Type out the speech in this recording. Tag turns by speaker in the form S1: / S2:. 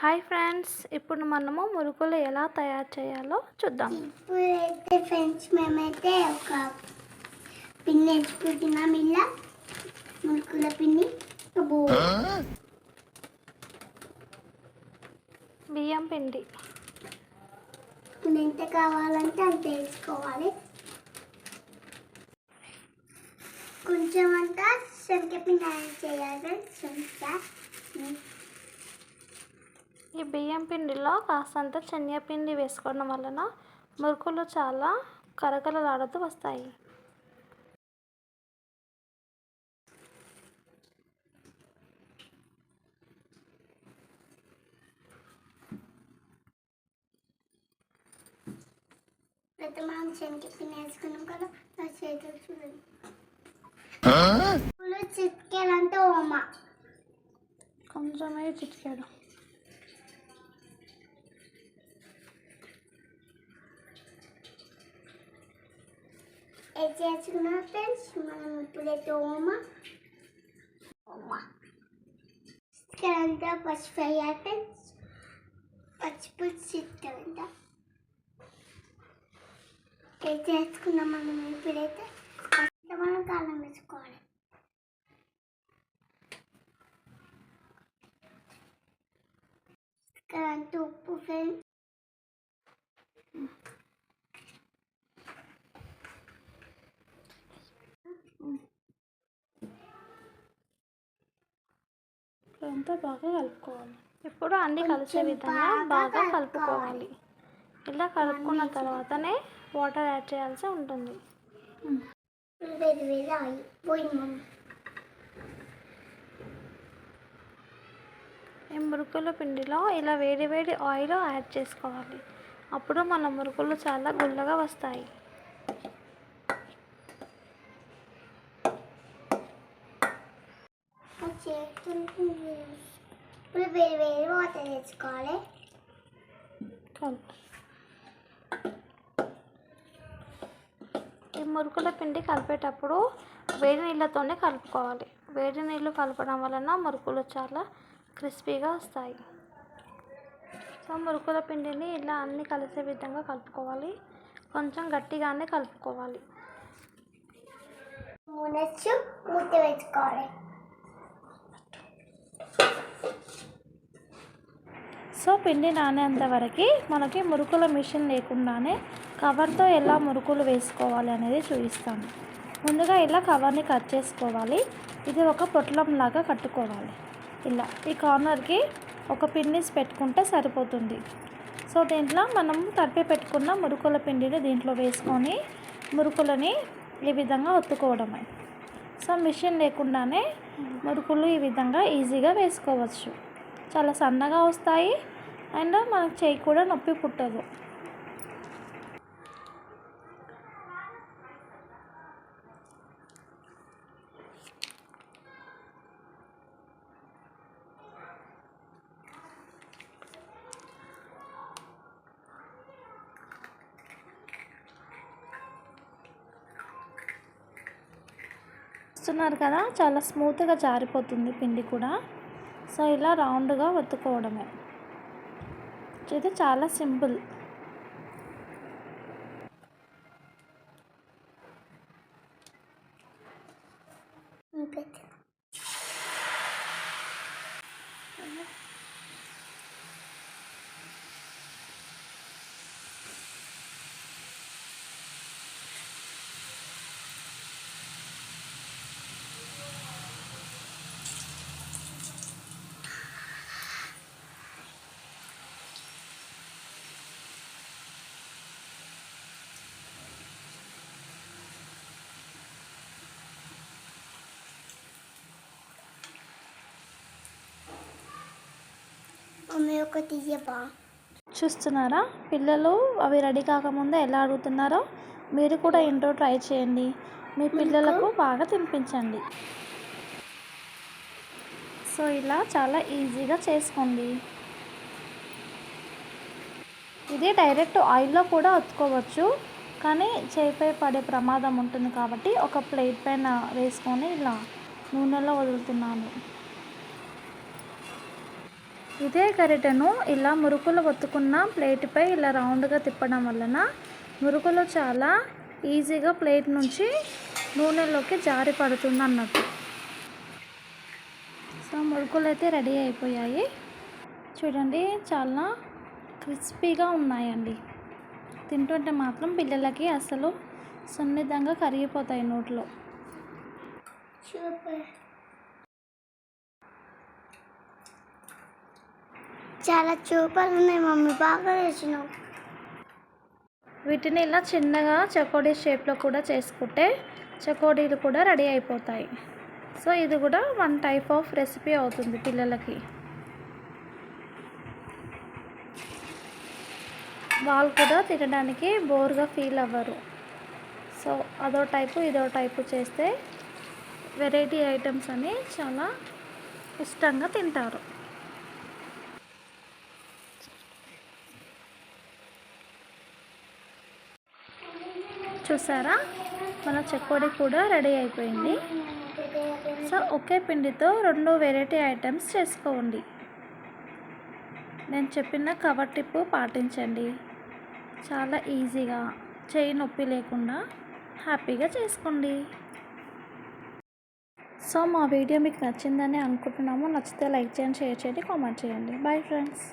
S1: Hi friends ఇప్పుడు మనము మురుకులు ఎలా తయారు చేయాలో చూద్దాం.
S2: ఇప్పుడైతే ఫ్రెండ్స్ మేమైతే ఒక పిన్ని ఎంచుకుంటున్నాం. ఇలా మురుకుల పిన్ని
S1: బియ్యం పిండి.
S2: ఎంత కావాలంటే అంత వేసుకోవాలి. కొంచెం అంతా శనగపిండి యాడ్ చేయాలి. ఫ్రెండ్స్ కొంచెం
S1: ఈ బియ్యం పిండిలో కాస్తంత శనగపిండి వేసుకోవడం వలన మురుకులు చాలా కరకరలాడుతూ వస్తాయి.
S2: శనగపిండి వేసుకున్నాం కదా నా చేతులు చూడండి. ఇప్పుడు చిట్కేలంటే ఓమా
S1: కొంచెమే చిటికాడు.
S2: ఏం చేసుకున్నాం ఫ్రెండ్స్ మనం ఇప్పుడైతే ఓమ ఓమ చిట్కలంతా పసుపు వేయాలి ఫ్రెండ్స్ పసుపు చిట్కలంతా ఏం చేసుకున్నాం మనం ఇప్పుడైతే మనం కాలం వేసుకోవాలి
S1: అంతా బాగా కలుపుకోవాలి. ఇప్పుడు అన్ని కలిసే విధంగా బాగా కలుపుకోవాలి. ఇలా కలుపుకున్న తర్వాతనే వాటర్ యాడ్ చేయాల్సి ఉంటుంది. ఈ మురుకుల పిండిలో ఇలా వేడి వేడి ఆయిల్ యాడ్ చేసుకోవాలి. అప్పుడు మన మురుకులు చాలా గుల్లగా వస్తాయి.
S2: చేతులు ఇప్పుడు వాటర్ తెచ్చుకోవాలి.
S1: కలుపు ఈ మురుకుల పిండి కలిపేటప్పుడు వేడి నీళ్ళతోనే కలుపుకోవాలి. వేడి నీళ్ళు కలపడం వలన మురుకులు చాలా క్రిస్పీగా వస్తాయి. సో మురుకుల పిండిని ఇలా అన్ని కలిసే విధంగా కలుపుకోవాలి. కొంచెం గట్టిగానే కలుపుకోవాలి.
S2: మునచ్చు మూత వేసుకోవాలి
S1: సో పిండి నానేంత వరకు మనకి మురుకుల మిషన్ లేకుండానే కవర్తో ఎలా మురుకులు వేసుకోవాలి అనేది చూపిస్తాను. ముందుగా ఇలా కవర్ని కట్ చేసుకోవాలి. ఇది ఒక పొట్లం లాగా కట్టుకోవాలి. ఇలా ఈ కార్నర్కి ఒక పిన్నిస్ పెట్టుకుంటే సరిపోతుంది. సో దీంట్లో మనం తడిపి పెట్టుకున్న మురుకుల పిండిని దీంట్లో వేసుకొని మురుకులని ఈ విధంగా ఒత్తుకోవడమే. సో మిషన్ లేకుండానే మురుకులు ఈ విధంగా ఈజీగా వేసుకోవచ్చు. చాలా సన్నగా వస్తాయి. అండ్ మనకు చేయి కూడా నొప్పి పుట్టదు. చూస్తున్నారు కదా చాలా స్మూత్గా జారిపోతుంది పిండి కూడా. సో ఇలా రౌండ్గా ఒత్తుకోవడమే. ఇది చాలా సింపుల్
S2: ఇంకొంచెం. మమ్మీ ఒక తీయబా
S1: చూస్తున్నారా? పిల్లలు అవి రెడీ కాకముందే ఎలా అడుగుతున్నారో మీరు కూడా ఇంట్లో ట్రై చేయండి. మీ పిల్లలకు బాగా తినిపించండి. సో ఇలా చాలా ఈజీగా చేసుకోండి. ఇది డైరెక్ట్ ఆయిల్లో కూడా ఒత్తుకోవచ్చు. కానీ చేయిపై పడే ప్రమాదం ఉంటుంది కాబట్టి ఒక ప్లేట్ పైన వేసుకొని ఇలా నూనెలో వదులుతున్నాను. ఇదే గరిటెను ఇలా మురుకులు ఒత్తుకున్న ప్లేట్పై ఇలా రౌండ్గా తిప్పడం వలన మురుకులు చాలా ఈజీగా ప్లేట్ నుంచి నూనెలోకి జారి పడుతుంది అన్నట్టు. సో మురుకులు అయితే రెడీ అయిపోయాయి. చూడండి చాలా క్రిస్పీగా ఉన్నాయండి. తింటుంటే మాత్రం పిల్లలకి అసలు సున్నితంగా కరిగిపోతాయి నోట్లో.
S2: చాలా సూపర్ ఉన్నాయి మమ్మీ బాగా చేసినావు.
S1: వీటిని ఇలా చిన్నగా చకోడీ షేప్లో కూడా చేసుకుంటే చకోడీలు కూడా రెడీ అయిపోతాయి. సో ఇది కూడా వన్ టైప్ ఆఫ్ రెసిపీ అవుతుంది పిల్లలకి. వాళ్ళు కూడా తినడానికి బోర్గా ఫీల్ అవ్వరు. సో అదో టైపు ఇదో టైపు చేస్తే వెరైటీ ఐటమ్స్ అని చాలా ఇష్టంగా తింటారు. చూసారా? మన చెకోడి కూడా రెడీ అయిపోయింది. సో ఒకే పిండితో రెండు వెరైటీ ఐటమ్స్ చేసుకోండి. నేను చెప్పిన కవర్ టిప్ పాటించండి. చాలా ఈజీగా చేయి నొప్పి లేకుండా హ్యాపీగా చేసుకోండి. సో మా వీడియో మీకు నచ్చిందని అనుకుంటున్నాము. నచ్చితే లైక్ చేయండి షేర్ చేయండి కామెంట్ చేయండి. Bye friends